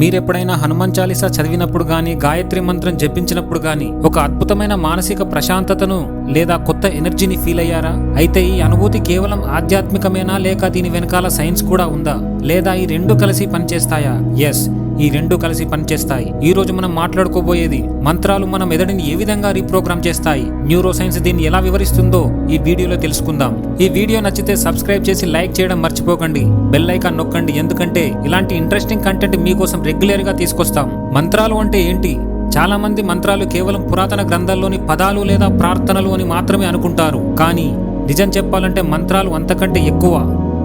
మీరెప్పుడైనా హనుమాన్ చాలీసా చదివినప్పుడు గాని గాయత్రి మంత్రం జపించినప్పుడు గాని ఒక అద్భుతమైన మానసిక ప్రశాంతతను లేదా కొత్త ఎనర్జీని ఫీల్ అయ్యారా? అయితే ఈ అనుభూతి కేవలం ఆధ్యాత్మికమేనా లేక దీని వెనకాల సైన్స్ కూడా ఉందా? లేదా ఈ రెండు కలిసి పనిచేస్తాయా? ఎస్. ఈ రెండు కలిసి పనిచేస్తాయి. ఈ రోజు మనం మాట్లాడుకోబోయేది మంత్రాలు మన మెదడుని ఏ విధంగా రీప్రోగ్రామ్ చేస్తాయి న్యూరో సైన్స్ దీన్ని ఎలా వివరిస్తుందో ఈ వీడియోలో తెలుసుకుందాం. ఈ వీడియో నచ్చితే సబ్స్క్రైబ్ చేసి లైక్ చేయడం మర్చిపోకండి. బెల్ ఐకాన్ నొక్కండి ఎందుకంటే ఇలాంటి ఇంట్రెస్టింగ్ కంటెంట్ మీకోసం రెగ్యులర్గా తీసుకొస్తాం. మంత్రాలు అంటే ఏంటి? చాలా మంది మంత్రాలు కేవలం పురాతన గ్రంథాల్లోని పదాలు లేదా ప్రార్థనలు అని మాత్రమే అనుకుంటారు. కానీ నిజం చెప్పాలంటే మంత్రాలు అంతకంటే ఎక్కువ.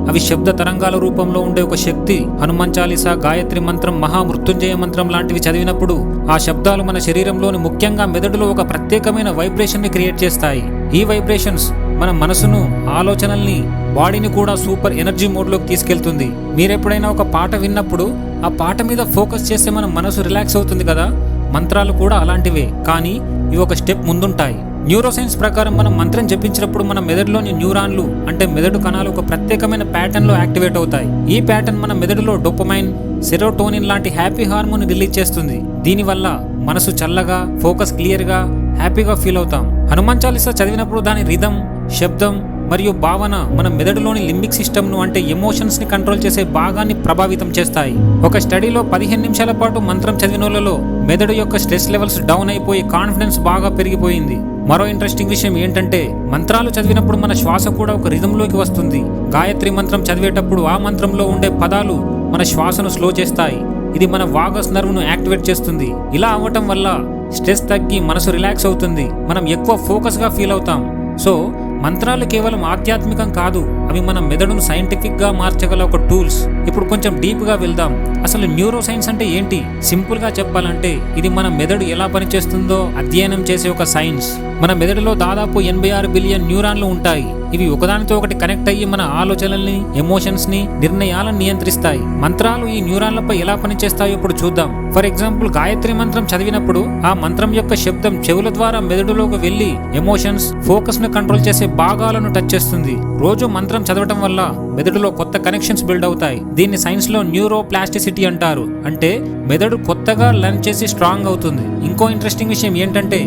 అవి శబ్ద తరంగాల రూపంలో ఉండే ఒక శక్తి. హనుమాన్ చాలీసా గాయత్రి మంత్రం మహామృత్యుంజయ మంత్రం లాంటివి చదివినప్పుడు ఆ శబ్దాలు మన శరీరంలోని ముఖ్యంగా మెదడులో ఒక ప్రత్యేకమైన వైబ్రేషన్ని క్రియేట్ చేస్తాయి. ఈ వైబ్రేషన్స్ మన మనసును ఆలోచనల్ని బాడీని కూడా సూపర్ ఎనర్జీ మోడ్లోకి తీసుకెళ్తుంది. మీరెప్పుడైనా ఒక పాట విన్నప్పుడు ఆ పాట మీద ఫోకస్ చేస్తే మన మనసు రిలాక్స్ అవుతుంది కదా? మంత్రాలు కూడా అలాంటివే. కానీ ఇవి ఒక స్టెప్ ముందుంటాయి. న్యూరోసైన్స్ ప్రకారం మనం మంత్రం జపించినప్పుడు మన మెదడులోని న్యూరాన్లు అంటే మెదడు కణాలు ఒక ప్రత్యేకమైన ప్యాటర్న్లో యాక్టివేట్ అవుతాయి. ఈ ప్యాటర్న్ మన మెదడులో డోపమైన్ సెరోటోనిన్ లాంటి హ్యాపీ హార్మోన్ రిలీజ్ చేస్తుంది. దీనివల్ల మనసు చల్లగా ఫోకస్ క్లియర్గా హ్యాపీగా ఫీల్ అవుతాం. హనుమాన్ చాలీసా చదివినప్పుడు దాని రిధం శబ్దం మరియు భావన మన మెదడులోని లింబిక్ సిస్టమ్ను అంటే ఎమోషన్స్ని కంట్రోల్ చేసే భాగాన్ని ప్రభావితం చేస్తాయి. ఒక స్టడీలో పదిహేను నిమిషాల పాటు మంత్రం చదివిన వాళ్ళలో మెదడు యొక్క స్ట్రెస్ లెవెల్స్ డౌన్ అయిపోయి కాన్ఫిడెన్స్ బాగా పెరిగిపోయింది. మరో ఇంట్రెస్టింగ్ విషయం ఏంటంటే మంత్రాలు చదివినప్పుడు మన శ్వాస కూడా ఒక రిధంలోకి వస్తుంది. గాయత్రి మంత్రం చదివేటప్పుడు ఆ మంత్రంలో ఉండే పదాలు మన శ్వాసను స్లో చేస్తాయి. ఇది మన వాగస్ నర్వ్ను యాక్టివేట్ చేస్తుంది. ఇలా అవ్వటం వల్ల స్ట్రెస్ తగ్గి మనసు రిలాక్స్ అవుతుంది. మనం ఎక్కువ ఫోకస్గా ఫీల్ అవుతాం. సో మంత్రాలు కేవలం ఆధ్యాత్మికం కాదు. అవి మన మెదడును సైంటిఫిక్గా మార్చగల ఒక టూల్స్ ఇప్పుడు కొంచెం డీప్గా వెళ్దాం. అసలు న్యూరో సైన్స్ అంటే ఏంటి? సింపుల్గా చెప్పాలంటే ఇది మన మెదడు ఎలా పనిచేస్తుందో అధ్యయనం చేసే ఒక సైన్స్ మన మెదడులో దాదాపు ఎనభై ఆరు బిలియన్ న్యూరాన్లు ఉంటాయి. ఇవి ఒకదానితో ఒకటి కనెక్ట్ అయ్యి మన ఆలోచనల్ని ఎమోషన్స్ని నిర్ణయాలను నియంత్రిస్తాయి. మంత్రాలు ఈ న్యూరాన్లపై ఎలా పనిచేస్తాయో ఇప్పుడు చూద్దాం. ఫర్ ఎగ్జాంపుల్ గాయత్రి మంత్రం చదివినప్పుడు ఆ మంత్రం యొక్క శబ్దం చెవుల ద్వారా మెదడులోకి వెళ్ళి ఎమోషన్స్ ఫోకస్ను కంట్రోల్ చేసే భాగాలను టచ్ చేస్తుంది. రోజు మంత్రం చదవటం వల్ల మెదడులో కొత్త కనెక్షన్స్ బిల్డ్ అవుతాయి. దీన్ని సైన్స్లో న్యూరో ప్లాస్టిసిటీ అంటారు. అంటే మెదడు కొత్తగా లర్న్ చేసి స్ట్రాంగ్ అవుతుంది. ఇంకో ఇంట్రెస్టింగ్ విషయం ఏంటంటే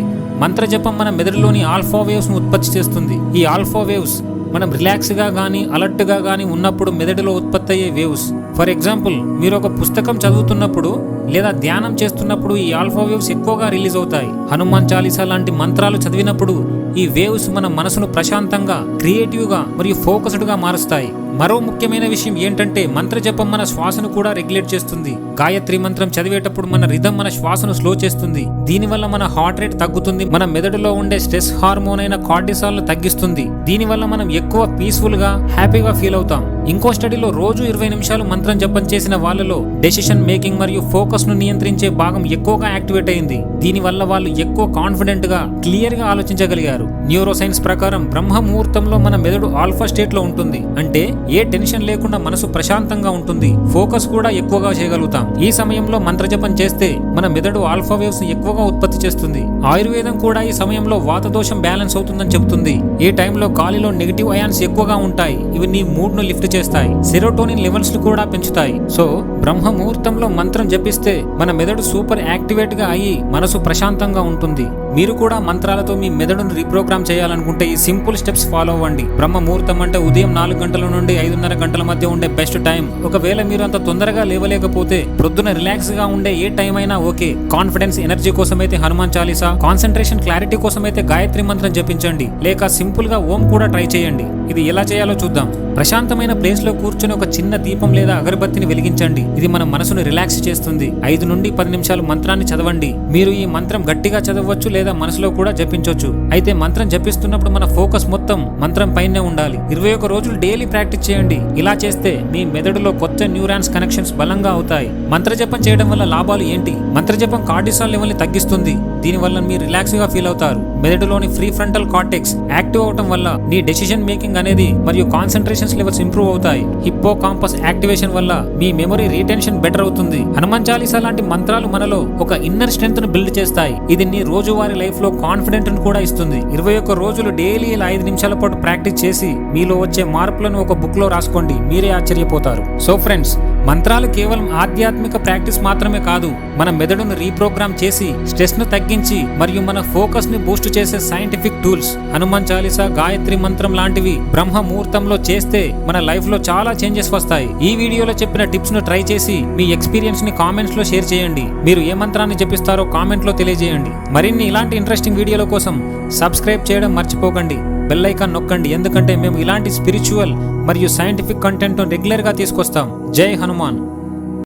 మంత్రజపం మన మెదడులోని ఆల్ఫా వేవ్స్ను ఉత్పత్తి చేస్తుంది. ఈ ఆల్ఫా వేవ్స్ మనం రిలాక్స్గా కానీ అలర్ట్గా కానీ ఉన్నప్పుడు మెదడులో ఉత్పత్తి అయ్యే వేవ్స్. ఫర్ ఎగ్జాంపుల్ మీరు ఒక పుస్తకం చదువుతున్నప్పుడు లేదా ధ్యానం చేస్తున్నప్పుడు ఈ ఆల్ఫా వేవ్స్ ఎక్కువగా రిలీజ్ అవుతాయి. హనుమాన్ చాలీసా లాంటి మంత్రాలు చదివినప్పుడు ఈ వేవ్స్ మన మనసును ప్రశాంతంగా క్రియేటివ్గా మరియు ఫోకస్డ్గా మారుస్తాయి. మరో ముఖ్యమైన విషయం ఏంటంటే మంత్ర జపం మన శ్వాసను కూడా రెగ్యులేట్ చేస్తుంది. గాయత్రి మంత్రం చదివేటప్పుడు మన రిధం మన శ్వాసను స్లో చేస్తుంది. దీనివల్ల మన హార్ట్ రేట్ తగ్గుతుంది. మన మెదడులో ఉండే స్ట్రెస్ హార్మోన్ అయిన కార్టిసాల్ తగ్గిస్తుంది. దీనివల్ల మనం ఎక్కువ పీస్ఫుల్గా హ్యాపీగా ఫీల్ అవుతాం. ఇంకో స్టడీలో రోజు ఇరవై నిమిషాలు మంత్రం జపం చేసిన వాళ్ళలో డెసిషన్ మేకింగ్ మరియు ఫోకస్ను నియంత్రించే భాగం ఎక్కువగా యాక్టివేట్ అయింది. దీనివల్ల వాళ్ళు ఎక్కువ కాన్ఫిడెంట్గా క్లియర్గా ఆలోచించగలిగారు. న్యూరోసైన్స్ ప్రకారం బ్రహ్మ ముహూర్తంలో మన మెదడు ఆల్ఫా స్టేట్లో ఉంటుంది. అంటే ఏ టెన్షన్ లేకుండా మనసు ప్రశాంతంగా ఉంటుంది ఫోకస్ కూడా ఎక్కువగా చేయగలుగుతాం. ఈ సమయంలో మంత్రజపం చేస్తే మన మెదడు ఆల్ఫా వేవ్స్ ఎక్కువగా ఉత్పత్తి చేస్తుంది. ఆయుర్వేదం కూడా ఈ సమయంలో వాతదోషం బ్యాలెన్స్ అవుతుందని చెబుతుంది. ఈ టైంలో గాలిలో నెగిటివ్ అయాన్స్ ఎక్కువగా ఉంటాయి. ఇవి నీ మూడ్ను లిఫ్ట్ చేస్తాయి. సెరోటోనిన్ లెవెల్స్ను కూడా పెంచుతాయి. సో బ్రహ్మ ముహూర్తంలో మంత్రం జపిస్తే మన మెదడు సూపర్ యాక్టివేట్గా అయ్యి మనసు ప్రశాంతంగా ఉంటుంది. మీరు కూడా మంత్రాలతో మీ మెదడును రీప్రోగ్రామ్ చేయాలనుకుంటే ఈ సింపుల్ స్టెప్స్ ఫాలో అవ్వండి. బ్రహ్మ ముహూర్తం అంటే ఉదయం నాలుగు గంటల నుండి ఐదున్నర గంటల మధ్య ఉండే బెస్ట్ టైం ఒకవేళ మీరు అంత తొందరగా లేవలేకపోతే ప్రొద్దున రిలాక్స్గా ఉండే ఏ టైం అయినా ఓకే. కాన్ఫిడెన్స్ ఎనర్జీ కోసమైతే హనుమాన్ చాలీసా? కాన్సన్ట్రేషన్ క్లారిటీ కోసమైతే గాయత్రి మంత్రం జపించండి. లేక సింపుల్గా ఓం కూడా ట్రై చేయండి. ఇది ఎలా చేయాలో చూద్దాం. ప్రశాంతమైన ప్లేస్లో కూర్చొని ఒక చిన్న దీపం లేదా అగరబత్తిని వెలిగించండి. ఇది మన మనసును రిలాక్స్ చేస్తుంది. ఐదు నుండి పది నిమిషాలు మంత్రాన్ని చదవండి. మీరు ఈ మంత్రం గట్టిగా చదవచ్చు లేదా మనసులో కూడా జపించవచ్చు అయితే మంత్రం జపిస్తున్నప్పుడు మన ఫోకస్ మొత్తం మంత్రం పైనే ఉండాలి. ఇరవై ఒక రోజులు డైలీ ప్రాక్టీస్ చేయండి. ఇలా చేస్తే మీ మెదడులో కొత్త న్యూరాన్స్ కనెక్షన్స్ బలంగా అవుతాయి. మంత్ర జపం చేయడం వల్ల లాభాలు ఏంటి? మంత్రజపం కార్డిసాల్ లెవెల్ని తగ్గిస్తుంది. దీనివల్ల మీరు రిలాక్స్గా ఫీల్ అవుతారు. మెదడులోని ఫ్రీ ఫ్రంటల్ కార్టెక్స్ యాక్టివ్ అవటం వల్ల నీ డెసిషన్ మేకింగ్ అనేది మరియు కాన్సన్ట్రేషన్స్ లెవెల్స్ ఇంప్రూవ్ అవుతాయి. హిప్పో కాంపస్ యాక్టివేషన్ వల్ల మీ మెమరీ రీటెన్షన్ బెటర్ అవుతుంది. హనుమాన్ చాలీసా లాంటి మంత్రాలు మనలో ఒక ఇన్నర్ స్ట్రెంత్ను బిల్డ్ చేస్తాయి. ఇది నీ రోజువారీ లైఫ్లో కాన్ఫిడెంట్ను కూడా ఇస్తుంది. ఇరవై ఒక్క రోజులు డైలీ ఇలా ఐదు నిమిషాల పాటు ప్రాక్టీస్ చేసి మీలో వచ్చే మార్పులను ఒక బుక్లో రాసుకోండి. మీరే ఆశ్చర్యపోతారు. సో ఫ్రెండ్స్ మంత్రాలు కేవలం ఆధ్యాత్మిక ప్రాక్టీస్ మాత్రమే కాదు మన మెదడును రీప్రోగ్రామ్ చేసి స్ట్రెస్ను తగ్గించి మరియు మన ఫోకస్ని బూస్ట్ చేసే సైంటిఫిక్ టూల్స్ హనుమాన్ చాలీసా గాయత్రి మంత్రం లాంటివి బ్రహ్మ ముహూర్తంలో చేస్తే మన లైఫ్లో చాలా చేంజెస్ వస్తాయి. ఈ వీడియోలో చెప్పిన టిప్స్ను ట్రై చేసి మీ ఎక్స్పీరియన్స్ని కామెంట్స్లో షేర్ చేయండి. మీరు ఏ మంత్రాన్ని జపిస్తారో కామెంట్లో తెలియజేయండి. మరిన్ని ఇలాంటి ఇంట్రెస్టింగ్ వీడియోల కోసం సబ్స్క్రైబ్ చేయడం మర్చిపోకండి. బెల్ ఐకాన్ నొక్కండి. ఎందుకంటే మేము ఇలాంటి స్పిరిచువల్ మరియు సైంటిఫిక్ కంటెంట్ రెగ్యులర్గా తీసుకొస్తాం. జై హనుమాన్.